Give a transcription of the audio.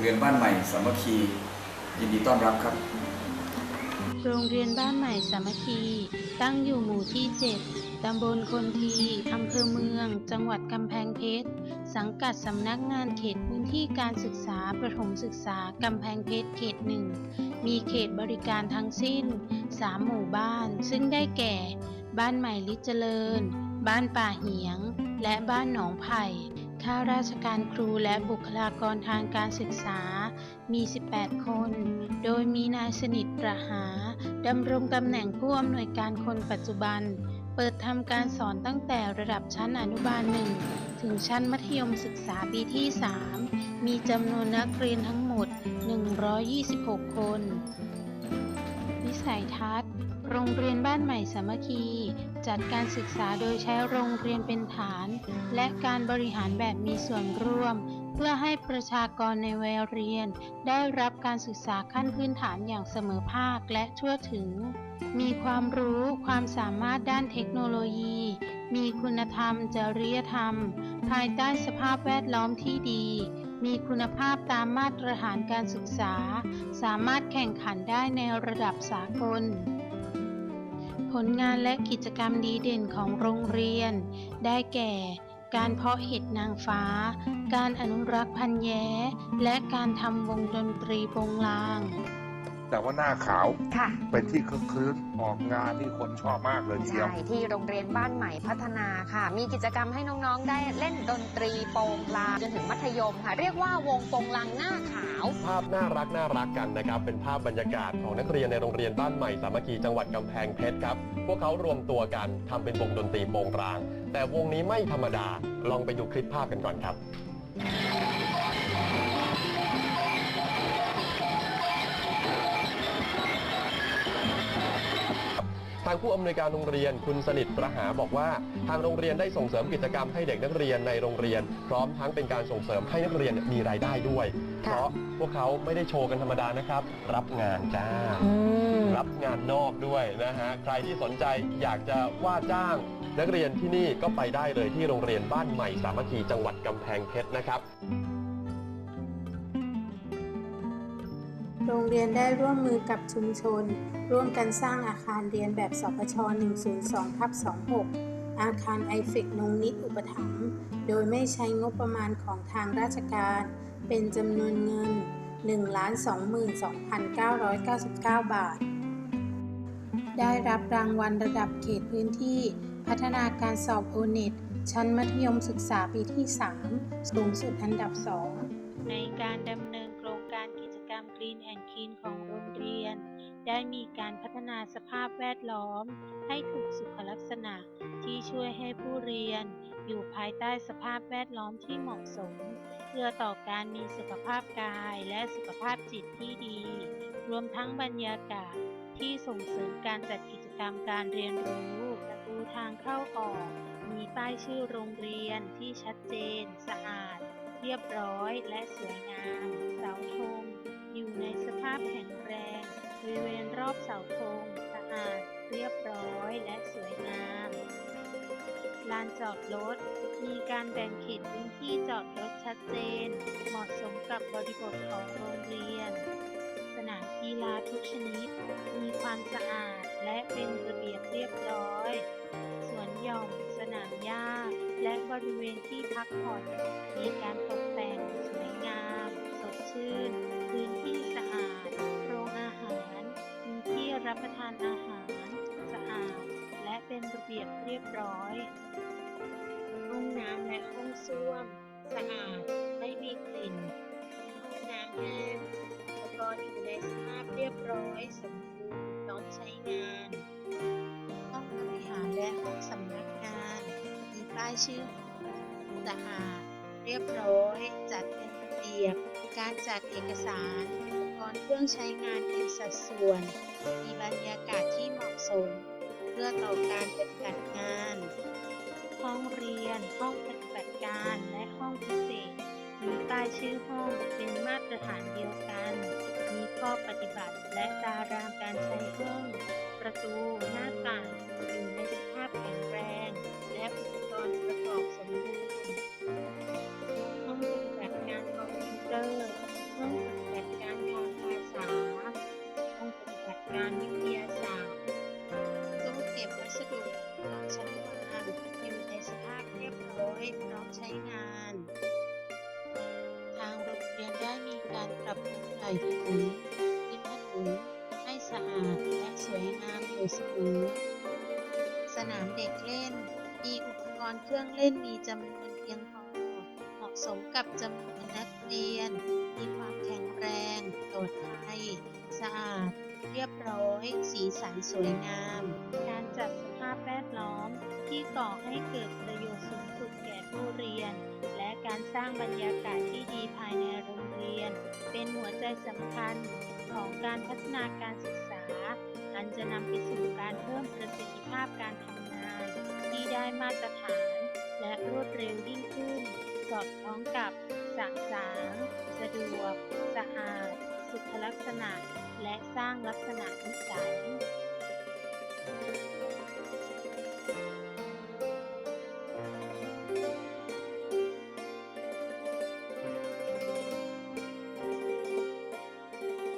เรียนบ้านใหม่สามัคคียินดีต้อนรับครับ โรงเรียนบ้านใหม่สามัคคี ตั้งอยู่หมู่ที่ 7 ตำบลคนที อำเภอเมือง จังหวัดกำแพงเพชร สังกัดสำนักงานเขตพื้นที่การศึกษาประถมศึกษากำแพงเพชรเขตหนึ่ง มีเขตบริการทั้งสิ้น 3 หมู่บ้าน ซึ่งได้แก่ บ้านใหม่ลิจเจริญ บ้านป่าเหียง และบ้านหนองไผ่ ข้าราชการครูและบุคลากรทางการศึกษา มี 18 คน โดยมีนายสนิทประหาดำรงตำแหน่งผู้อำนวยการคนปัจจุบัน เปิดทำการสอนตั้งแต่ระดับชั้นอนุบาลหนึ่งถึงชั้นมัธยมศึกษาปีที่ 3 มีจำนวนนักเรียนทั้งหมด 126 คน วิสัยทัศน์ โรงเรียนบ้านใหม่สามัคคี จัดการศึกษาโดยใช้โรงเรียนเป็นฐาน และการบริหารแบบมีส่วนร่วม เพื่อให้ประชากรในวัยเรียน ได้รับการศึกษาขั้นพื้นฐานอย่างเสมอภาคและทั่วถึง มีความรู้ความสามารถด้านเทคโนโลยี มีคุณธรรม จริยธรรม ภายใต้สภาพแวดล้อมที่ดีมีคุณภาพตามมาตรฐานการศึกษา สามารถแข่งขันได้ในระดับสากล ผลงานและกิจกรรมดีเด่นของโรงเรียน ได้แก่ การเพาะเห็ดนางฟ้า การอนุรักษ์พันแย้ และการทำวงดนตรีโปงลาง แต่ว่าหน้าขาวค่ะเป็นที่คึกคืนออกงานที่คนชอบมากเลยทีเดียว ใช่ที่โรงเรียนบ้านใหม่พัฒนาค่ะ มีกิจกรรมให้น้องๆ ได้เล่นดนตรีโปงลางจนถึงมัธยมค่ะ เรียกว่าวงโปงลางหน้าขาว ภาพน่ารักน่ารักกันนะครับ เป็นภาพบรรยากาศของนักเรียนในโรงเรียนบ้านใหม่สามัคคีจังหวัดกำแพงเพชรครับ พวกเขารวมตัวกันทำเป็นวงดนตรีโปงราง แต่วงนี้ไม่ธรรมดาลองไปดูคลิปภาพกันก่อนครับางผู้อำนวยการโรงเรียน คุณสนิทประหาบอกว่า ทางโรงเรียนได้ส่งเสริมกิจกรรมให้เด็กนักเรียนในโรงเรียน พร้อมทั้งเป็นการส่งเสริมให้นักเรียนมีรายได้ด้วย เพค่ะราะพวกเขาไม่ได้โชว์กันธรรมดานะครับ รับงานจ้าอืมรับงานนอกด้วยนะฮะใครที่สนใจอยากจะว่าจ้างนักเรียนที่นี่ก็ไปได้เลยที่โรงเรียนบ้านใหม่สามัคคีจังหวัดกำแพงเพชรนะครับ โรงเรียนได้ร่วมมือกับชุมชน ร่วมกันสร้างอาคารเรียนแบบสปช102ทับ26 อาคารไอฟิกนงนิดอุปถัมภ์โดยไม่ใช้งบประมาณของทางราชการ เป็นจำนวนเงิน 122,999 บาท ได้รับรางวัลระดับเขตพื้นที่ พัฒนาการสอบโอเน็ตชั้นมัธยมศึกษาปีที่ 3 สูงสุดอันดับ 2 ในการ รม Green and Clean ของโรงเรียน ได้มีการพัฒนาสภาพแวดล้อม ให้ถูกสุขลักษณะที่ช่วยให้ผู้เรียน อยู่ภายใต้สภาพแวดล้อมที่เหมาะสม เพื่อต่อการมีสุขภาพกายและสุขภาพจิตที่ดี รวมทั้งบรรยากาศที่ส่งเสริมการจัดกิจกรรมการเรียนรู้ประตูทางเข้าออก มีป้ายชื่อโรงเรียนที่ชัดเจน สะอาด เรียบร้อยและสวยงาม เสาธง อยู่ในสภาพแข็งแรง บริเวณรอบเสาธงสะอาด เรียบร้อยและสวยงาม ลานจอดรถ มีการแบ่งเขตพื้นที่จอดรถชัดเจน เหมาะสมกับบริบทของโรงเรียน สนามกีฬาทุกชนิด มีความสะอาดและเป็นระเบียบเรียบร้อยสวนหย่อม สนามหญ้า และบริเวณที่พักผ่อน มีการานอาหาร สะอาด และเป็นระเบียบเรียบร้อย ห้องน้ำและห้องส้วม สะอาดไม่มีกลิ่น ห้องน้ำแห้งอุปกรณ์อยู่ในสภาพเรียบร้อยสมบูรณ์พร้อมใช้งาน ห้องบริหารและห้องสำนักงาน มีป้ายชื่อสะอาด เรียบร้อย จัดเป็นระเบียบ การจัดเอกสาร อุปกรเครื่องใช้งานเป็นสัดส่วน มีบรรยากาศที่เหมาะสม เพื่อต่อการปฏิบัติงาน ห้องเรียน ห้องปฏิบัติการและห้องพิเศษมีป้ายชื่อห้องเป็นมาตรฐานเดียวกัน มีข้อปฏิบัติและตารางการใช้ห้อง ประตูานวิทยาศาสตร์ตู้เก็บวัสดุชั้นวางอยู่ในสภาพเรียบร้อยพร้อมใช้งาน ทางโรงเรียนได้มีการปรับปรุงไหล่ถนนพื้นถนนให้สะอาดและสวยงามอยู่เสมอสนามเด็กเล่น มีอุปกรณ์เครื่องเล่นมีจำนวนเพียงพอเหมาะสมกับจำนวนนักเรียน มีความแข็งแรงปลอดภัยสะอาด เรียบร้อย สีสันสวยงาม การจัดสภาพแวดล้อมที่ก่อให้เกิดประโยชน์สูงสุดแก่ผู้เรียน และการสร้างบรรยากาศที่ดีภายในโรงเรียน เป็นหัวใจสำคัญของการพัฒนาการศึกษา อันจะนำไปสู่การเพิ่มประสิทธิภาพการทำงาน ที่ได้มาตรฐาน และรวดเร็วยิ่งขึ้น สอดคล้องกับสะสาง สะดวก สะอาด สุขลักษณะ และสร้างลักษณะนิสัย